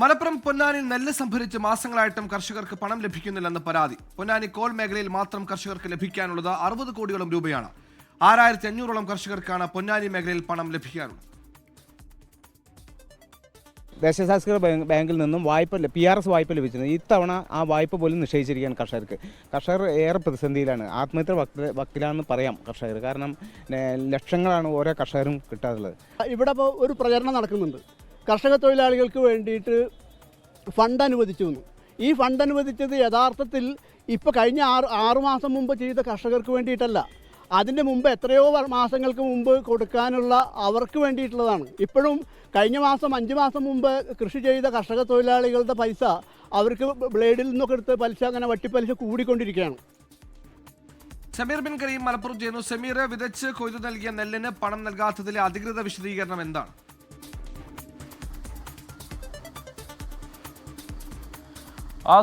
മലപ്പുറം പൊന്നാനിൽ നെല്ല് സംഭരിച്ച് മാസങ്ങളായിട്ടും കർഷകർക്ക് പണം ലഭിക്കുന്നില്ലെന്ന പരാതി. പൊന്നാനി കോൾ മേഖലയിൽ മാത്രം കർഷകർക്ക് ലഭിക്കാനുള്ളത് അറുപത് കോടിയോളം രൂപയാണ്. ആറായിരത്തി അഞ്ഞൂറോളം കർഷകർക്കാണ് പൊന്നാനി മേഖലയിൽ പണം ലഭിക്കാനുള്ളത്. ദേശസാസ്കൃത ബാങ്ക് ബാങ്കിൽ നിന്നും വായ്പ പി ആർ എസ് വായ്പ ലഭിച്ചിരുന്നു. ഇത്തവണ ആ വായ്പ പോലും നിഷേധിച്ചിരിക്കുകയാണ് കർഷകർക്ക്. കർഷകർ ഏറെ പ്രതിസന്ധിയിലാണ്. ആത്മഹത്യ വക്കിലാണെന്ന് പറയാം കർഷകർ. കാരണം ലക്ഷങ്ങളാണ് ഓരോ കർഷകരും കിട്ടാറുള്ളത്. ഇവിടെ ഇപ്പോൾ ഒരു പ്രചരണം നടക്കുന്നുണ്ട്. കർഷക തൊഴിലാളികൾക്ക് വേണ്ടിയിട്ട് ഫണ്ട് അനുവദിച്ചു വന്നു. ഈ ഫണ്ട് അനുവദിച്ചത് യഥാർത്ഥത്തിൽ ഇപ്പോൾ കഴിഞ്ഞ ആറ് ആറുമാസം മുമ്പ് ചെയ്ത കർഷകർക്ക് വേണ്ടിയിട്ടല്ല. അതിന്റെ മുമ്പ് എത്രയോ മാസങ്ങൾക്ക് മുമ്പ് കൊടുക്കാനുള്ള അവർക്ക് വേണ്ടിയിട്ടുള്ളതാണ്. ഇപ്പോഴും കഴിഞ്ഞ മാസം അഞ്ച് മാസം മുമ്പ് കൃഷി ചെയ്ത കർഷക തൊഴിലാളികളുടെ പൈസ അവർക്ക് ബ്ലേഡിൽ നിന്നൊക്കെ എടുത്ത് പലിശ അങ്ങനെ വട്ടിപ്പലിശ കൂടിക്കൊണ്ടിരിക്കുകയാണ്. സമീർ ബിൻ കരീം മലപ്പുറം ചെയ്യുന്നു സമീർ വിതച്ച് കൊയ്തു നൽകിയ നെല്ലിന് പണം നൽകാത്തതിലെ അധികൃത വിശദീകരണം എന്താണ്?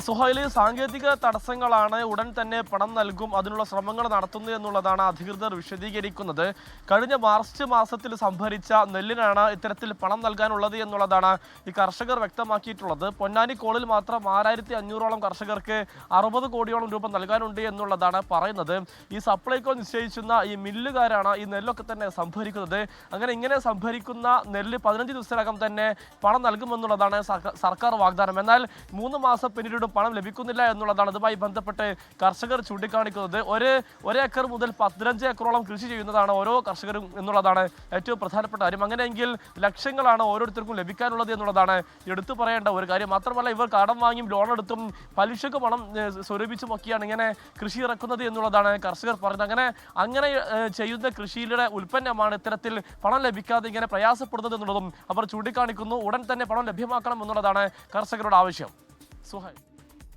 സുഹൈലി സാങ്കേതിക തടസ്സങ്ങളാണ് ഉടൻ തന്നെ പണം നൽകും അതിനുള്ള ശ്രമങ്ങൾ നടത്തുന്നു എന്നുള്ളതാണ് അധികൃതർ വിശദീകരിക്കുന്നത്. കഴിഞ്ഞ മാർച്ച് മാസത്തിൽ സംഭരിച്ച നെല്ലിനാണ് ഇത്തരത്തിൽ പണം നൽകാനുള്ളത് എന്നുള്ളതാണ് ഈ കർഷകർ വ്യക്തമാക്കിയിട്ടുള്ളത്. പൊന്നാനി കോളിൽ മാത്രം ആറായിരത്തി അഞ്ഞൂറോളം കർഷകർക്ക് അറുപത് കോടിയോളം രൂപ നൽകാനുണ്ട് എന്നുള്ളതാണ് പറയുന്നത്. ഈ സപ്ലൈകോ നിശ്ചയിക്കുന്ന ഈ മില്ലുകാരാണ് ഈ നെല്ലൊക്കെ തന്നെ സംഭരിക്കുന്നത്. അങ്ങനെ ഇങ്ങനെ സംഭരിക്കുന്ന നെല്ല് പതിനഞ്ച് ദിവസത്തിനകം തന്നെ പണം നൽകുമെന്നുള്ളതാണ് സർക്കാർ വാഗ്ദാനം. എന്നാൽ മൂന്ന് മാസം പിന്നീടും പണം ലഭിക്കുന്നില്ല എന്നുള്ളതാണ് അതുമായി ബന്ധപ്പെട്ട് കർഷകർ ചൂണ്ടിക്കാണിക്കുന്നത്. ഒരു ഒരേക്കർ മുതൽ പതിനഞ്ച് ഏക്കറോളം കൃഷി ചെയ്യുന്നതാണ് ഓരോ കർഷകരും എന്നുള്ളതാണ് ഏറ്റവും പ്രധാനപ്പെട്ട കാര്യം. അങ്ങനെയെങ്കിൽ ലക്ഷങ്ങളാണ് ഓരോരുത്തർക്കും ലഭിക്കാനുള്ളത് എന്നുള്ളതാണ് എടുത്തു പറയേണ്ട ഒരു കാര്യം. മാത്രമല്ല ഇവർ കടം വാങ്ങിയും ലോൺ എടുത്തും പലിശക്ക് പണം സ്വരൂപിച്ചും ഒക്കെയാണ് ഇങ്ങനെ കൃഷി ഇറക്കുന്നത് എന്നുള്ളതാണ് കർഷകർ പറയുന്നത് അങ്ങനെ അങ്ങനെ ചെയ്യുന്ന കൃഷിയിലെ ഉൽപ്പന്നമാണ് ഇത്തരത്തിൽ പണം ലഭിക്കാതെ ഇങ്ങനെ പ്രയാസപ്പെടുന്നത് എന്നുള്ളതും അവർ ചൂണ്ടിക്കാണിക്കുന്നു. ഉടൻ തന്നെ പണം ലഭ്യമാക്കണം എന്നുള്ളതാണ് കർഷകരുടെ ആവശ്യം.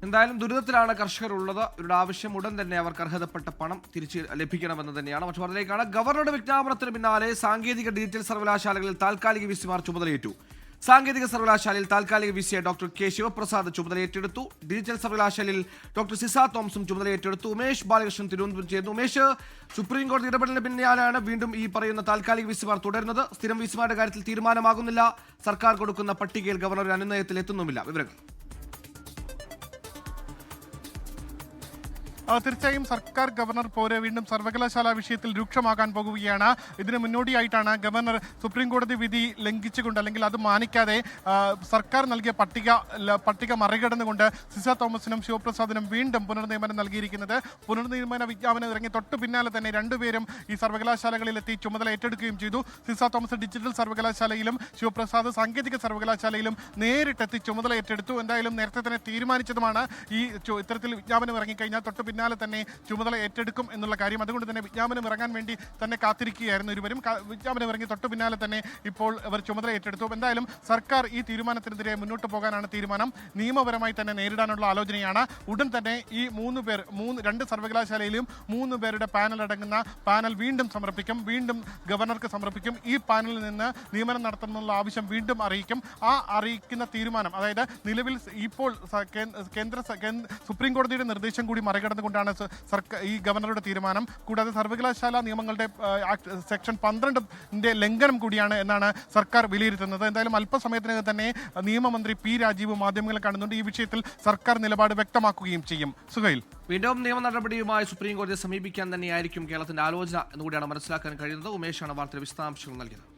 എന്തായാലും ദുരിതത്തിലാണ് കർഷകർ ഉള്ളത് ഇവരുടെ ആവശ്യം ഉടൻ തന്നെ അവർക്ക് അർഹതപ്പെട്ട പണം തിരിച്ച് ലഭിക്കണമെന്ന് തന്നെയാണ്. മറ്റു പറഞ്ഞിലേക്കാണ് ഗവർണറുടെ വിജ്ഞാപനത്തിന് പിന്നാലെ സാങ്കേതിക ഡിജിറ്റൽ സർവകലാശാലകളിൽ താൽക്കാലിക വിസിമാർ ചുമതലയേറ്റു. സാങ്കേതിക സർവകലാശാലയിൽ താൽക്കാലിക വിസിയെ ഡോക്ടർ കെ ശിവപ്രസാദ് ചുമതലയേറ്റെടുത്തു. ഡിജിറ്റൽ സർവകലാശാലയിൽ ഡോക്ടർ സിസ തോംസും ചുമതലയേറ്റെടുത്തു. ഉമേഷ് ബാലകൃഷ്ണൻ തിരുവനന്തപുരം ചെയ്തു ഉമേഷ് സുപ്രീം കോടതി ഇടപെടലിന് പിന്നാലെയാണ് വീണ്ടും ഈ പറയുന്ന താൽക്കാലിക വിസിമാർ തുടരുന്നത്. സ്ഥിരം വിസിമാരുടെ കാര്യത്തിൽ തീരുമാനമാകുന്നില്ല. സർക്കാർ കൊടുക്കുന്ന പട്ടികയിൽ ഗവർണർ അനുനയത്തിൽ എത്തുന്നുമില്ല. വിവരങ്ങൾ. തീർച്ചയായും സർക്കാർ ഗവർണർ പോര് വീണ്ടും സർവകലാശാല വിഷയത്തിൽ രൂക്ഷമാകാൻ പോകുകയാണ്. ഇതിന് മുന്നോടിയായിട്ടാണ് ഗവർണർ സുപ്രീം കോടതി വിധി ലംഘിച്ചുകൊണ്ട് അല്ലെങ്കിൽ അത് മാനിക്കാതെ സർക്കാർ നൽകിയ പട്ടിക പട്ടിക മറികടന്നുകൊണ്ട് സിസ തോമസിനും ശിവപ്രസാദിനും വീണ്ടും പുനർനിയമനം നൽകിയിരിക്കുന്നത്. പുനർനിയമന വിജ്ഞാപനം ഇറങ്ങി തൊട്ടു പിന്നാലെ തന്നെ രണ്ടുപേരും ഈ സർവകലാശാലകളിലെത്തി ചുമതല ഏറ്റെടുക്കുകയും ചെയ്തു. സിസ തോമസ് ഡിജിറ്റൽ സർവകലാശാലയിലും ശിവപ്രസാദ് സാങ്കേതിക സർവകലാശാലയിലും നേരിട്ടെത്തി ചുമതല ഏറ്റെടുത്തു. എന്തായാലും നേരത്തെ തന്നെ തീരുമാനിച്ചതുമാണ് ഈ ഇത്തരത്തിൽ വിജ്ഞാപനം ഇറങ്ങിക്കഴിഞ്ഞാൽ തൊട്ട് പിന്നാലെ തന്നെ ചുമതല ഏറ്റെടുക്കും എന്നുള്ള കാര്യം. അതുകൊണ്ട് തന്നെ വിജ്ഞാപനം ഇറങ്ങാൻ വേണ്ടി തന്നെ കാത്തിരിക്കുകയായിരുന്നു ഇരുവരും. വിജ്ഞാപനം ഇറങ്ങി തൊട്ട് പിന്നാലെ തന്നെ ഇപ്പോൾ ഇവർ ചുമതല ഏറ്റെടുത്തു. എന്തായാലും സർക്കാർ ഈ തീരുമാനത്തിനെതിരെ മുന്നോട്ട് പോകാനാണ് തീരുമാനം. നിയമപരമായി തന്നെ നേരിടാനുള്ള ആലോചനയാണ്. ഉടൻ തന്നെ ഈ മൂന്ന് പേർ മൂന്ന് രണ്ട് സർവകലാശാലയിലും മൂന്ന് പേരുടെ പാനൽ അടങ്ങുന്ന പാനൽ വീണ്ടും സമർപ്പിക്കും. വീണ്ടും ഗവർണർക്ക് സമർപ്പിക്കും. ഈ പാനലിൽ നിന്ന് നിയമനം നടത്തണമെന്നുള്ള ആവശ്യം വീണ്ടും അറിയിക്കും. ആ അറിയിക്കുന്ന തീരുമാനം അതായത് നിലവിൽ ഇപ്പോൾ കേന്ദ്ര സുപ്രീം കോടതിയുടെ നിർദ്ദേശം കൂടി മറികടന്നുകൊണ്ടാണ് സ- സർക്കാർ ഈ ഗവർണറുടെ തീരുമാനം. കൂടാതെ സർവകലാശാല നിയമങ്ങളുടെ സെക്ഷൻ പന്ത്രണ്ടിന്റെ ലംഘനം കൂടിയാണ് എന്നാണ് സർക്കാർ വിലയിരുത്തുന്നത്. എന്തായാലും അല്പസമയത്തിനകം തന്നെ നിയമമന്ത്രി പി രാജീവ് മാധ്യമങ്ങളെ കാണുന്നുണ്ട്. ഈ വിഷയത്തിൽ സർക്കാർ നിലപാട് വ്യക്തമാക്കുകയും ചെയ്യും. സുഹൈൽ. വീണ്ടും നിയമ നടപടിയുമായി സുപ്രീം കോടതിയെ സമീപിക്കാൻ തന്നെയായിരിക്കും കേരളത്തിന്റെ ആലോചന എന്നുകൂടിയാണ് മനസ്സിലാക്കാൻ കഴിയുന്നത്. ഉമേഷാണ് വാർത്തയുടെ വിശദാംശങ്ങൾ നൽകിയത്.